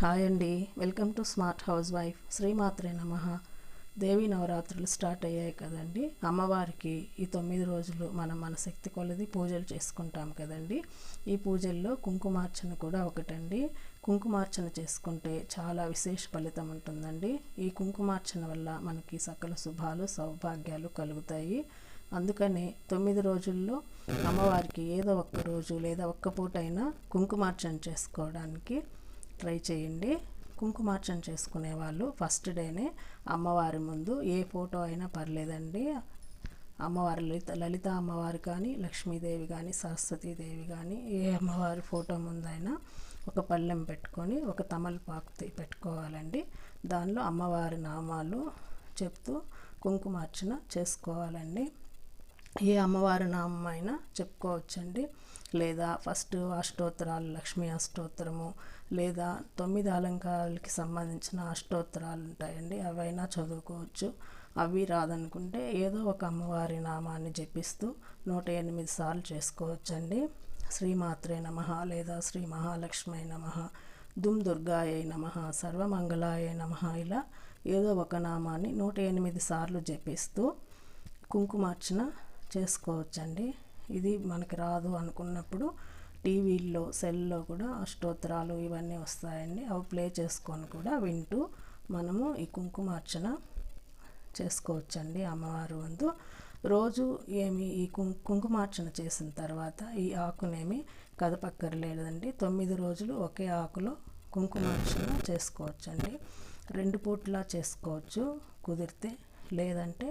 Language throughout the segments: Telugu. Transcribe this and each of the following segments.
హాయ్ అండి. Welcome to smart house wife శ్రీమాత్రే నమ. దేవి నవరాత్రులు స్టార్ట్ అయ్యాయి కదండి. అమ్మవారికి ఈ తొమ్మిది రోజులు మనం మన శక్తి కొలది పూజలు చేసుకుంటాం కదండి. ఈ పూజల్లో కుంకుమార్చన కూడా ఒకటండి. కుంకుమార్చన చేసుకుంటే చాలా విశేష ఫలితం ఉంటుందండి. ఈ కుంకుమార్చన వల్ల మనకి సకల శుభాలు సౌభాగ్యాలు కలుగుతాయి. అందుకని తొమ్మిది రోజుల్లో అమ్మవారికి ఏదో ఒక్క రోజు లేదా ఒక్క పూట అయినా కుంకుమార్చన చేసుకోవడానికి ట్రై చేయండి. కుంకుమార్చన చేసుకునే వాళ్ళు ఫస్ట్ డేనే అమ్మవారి ముందు ఏ ఫోటో అయినా పర్లేదండి. అమ్మవారి లలిత లలిత అమ్మవారు కానీ లక్ష్మీదేవి కానీ సరస్వతీదేవి కానీ ఏ అమ్మవారి ఫోటో ముందైనా ఒక పళ్ళెం పెట్టుకొని ఒక తమలపాకు పెట్టుకోవాలండి. దానిలో అమ్మవారి నామాలు చెప్తూ కుంకుమార్చన చేసుకోవాలండి. ఏ అమ్మవారి నామం అయినా చెప్పుకోవచ్చండి. లేదా ఫస్ట్ అష్టోత్తరాలు లక్ష్మీ అష్టోత్తరము లేదా తొమ్మిది అలంకారాలకి సంబంధించిన అష్టోత్తరాలు ఉంటాయండి. అవైనా చదువుకోవచ్చు. అవి రాదనుకుంటే ఏదో ఒక అమ్మవారి నామాన్ని జపిస్తూ నూట ఎనిమిది సార్లు చేసుకోవచ్చండి. శ్రీమాత్రే నమ లేదా శ్రీ మహాలక్ష్మి నమ దుమ్ దుర్గాయ నమ సర్వమంగళాయ నమ ఇలా ఏదో ఒక నామాన్ని నూట ఎనిమిది సార్లు జపిస్తూ కుంకుమార్చన చేసుకోవచ్చండి. ఇది మనకి రాదు అనుకున్నప్పుడు టీవీల్లో సెల్లో కూడా అష్టోత్తరాలు ఇవన్నీ వస్తాయండి. అవి ప్లే చేసుకొని కూడా వింటూ మనము ఈ కుంకుమార్చన చేసుకోవచ్చండి అమ్మవారు వందు రోజు ఏమి ఈ కుంకుమార్చన చేసిన తర్వాత ఈ ఆకునేమి కదపక్కర్లేదండి తొమ్మిది రోజులు ఒకే ఆకులో కుంకుమార్చన చేసుకోవచ్చండి. రెండు పూట్లా చేసుకోవచ్చు కుదిరితే లేదంటే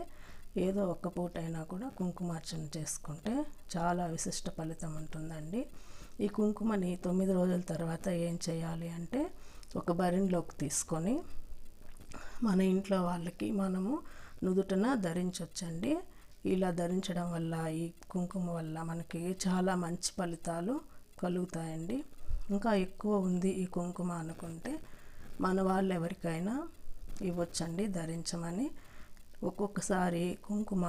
ఏదో ఒక్క పూట అయినా కూడా కుంకుమార్చన చేసుకుంటే చాలా విశిష్ట ఫలితం ఉంటుందండి. ఈ కుంకుమని తొమ్మిది రోజుల తర్వాత ఏం చేయాలి అంటే ఒక బరిన్లోకి తీసుకొని మన ఇంట్లో వాళ్ళకి మనము నుదుటన ధరించవచ్చండి ఇలా ధరించడం వల్ల ఈ కుంకుమ వల్ల మనకి చాలా మంచి ఫలితాలు కలుగుతాయండి. ఇంకా ఎక్కువ ఉంది ఈ కుంకుమ అనుకుంటే మన వాళ్ళు ఎవరికైనా ఇవ్వచ్చండి ధరించమని. ఒక్కొక్కసారి కుంకుమ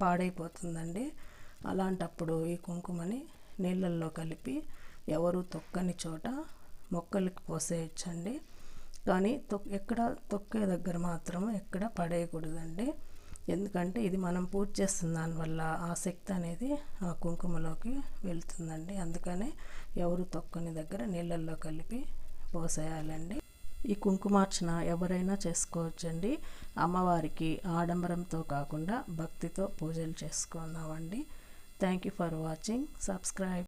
పాడైపోతుందండి. అలాంటప్పుడు ఈ కుంకుమని నీళ్ళల్లో కలిపి ఎవరు తొక్కని చోట మొక్కలకి పోసేయచ్చండి. కానీ తొక్ ఎక్కడ తొక్కే దగ్గర మాత్రం ఎక్కడ పడేయకూడదండి. ఎందుకంటే ఇది మనం పూజ చేస్తున్న దానివల్ల ఆ శక్తి అనేది ఆ కుంకుమలోకి వెళ్తుందండి. అందుకనే ఎవరు తొక్కని దగ్గర నీళ్ళల్లో కలిపి పోసేయాలండి. ఈ కుంకుమార్చన ఎవరైనా చేసుకోవచ్చండి. అమ్మవారికి ఆడంబరంతో కాకుండా భక్తితో పూజలు చేసుకున్నామండి. Thank you for watching subscribe